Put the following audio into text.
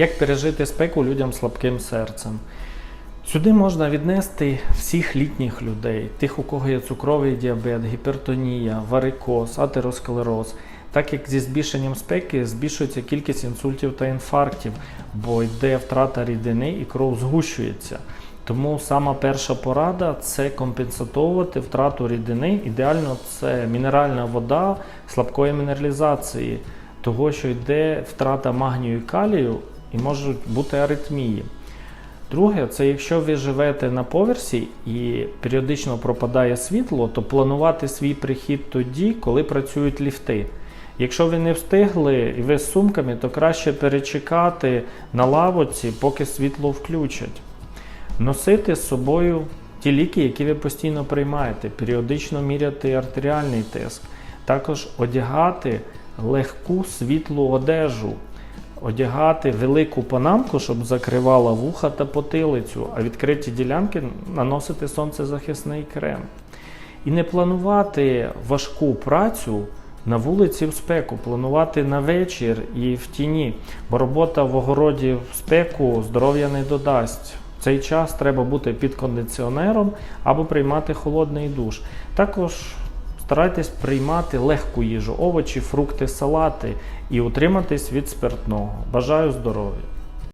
Як пережити спеку людям слабким серцем? Сюди можна віднести всіх літніх людей, тих, у кого є цукровий діабет, гіпертонія, варикоз, атеросклероз. Так як зі збільшенням спеки збільшується кількість інсультів та інфарктів, бо йде втрата рідини і кров згущується. Тому сама перша порада це компенсатовувати втрату рідини. Ідеально це мінеральна вода слабкої мінералізації, того, що йде втрата магнію і калію і можуть бути аритмії. Друге, це якщо ви живете на поверсі і періодично пропадає світло, то планувати свій прихід тоді, коли працюють ліфти. Якщо ви не встигли і ви з сумками, то краще перечекати на лавоці, поки світло включать. Носити з собою ті ліки, які ви постійно приймаєте, періодично міряти артеріальний тиск, також одягати легку світлу одежу, одягати велику панамку, щоб закривала вуха та потилицю, а відкриті ділянки наносити сонцезахисний крем. І не планувати важку працю на вулиці в спеку, планувати на вечір і в тіні, бо робота в огороді в спеку здоров'я не додасть. В цей час треба бути під кондиціонером або приймати холодний душ. Також старайтесь приймати легку їжу, овочі, фрукти, салати і утриматись від спиртного. Бажаю здоров'я!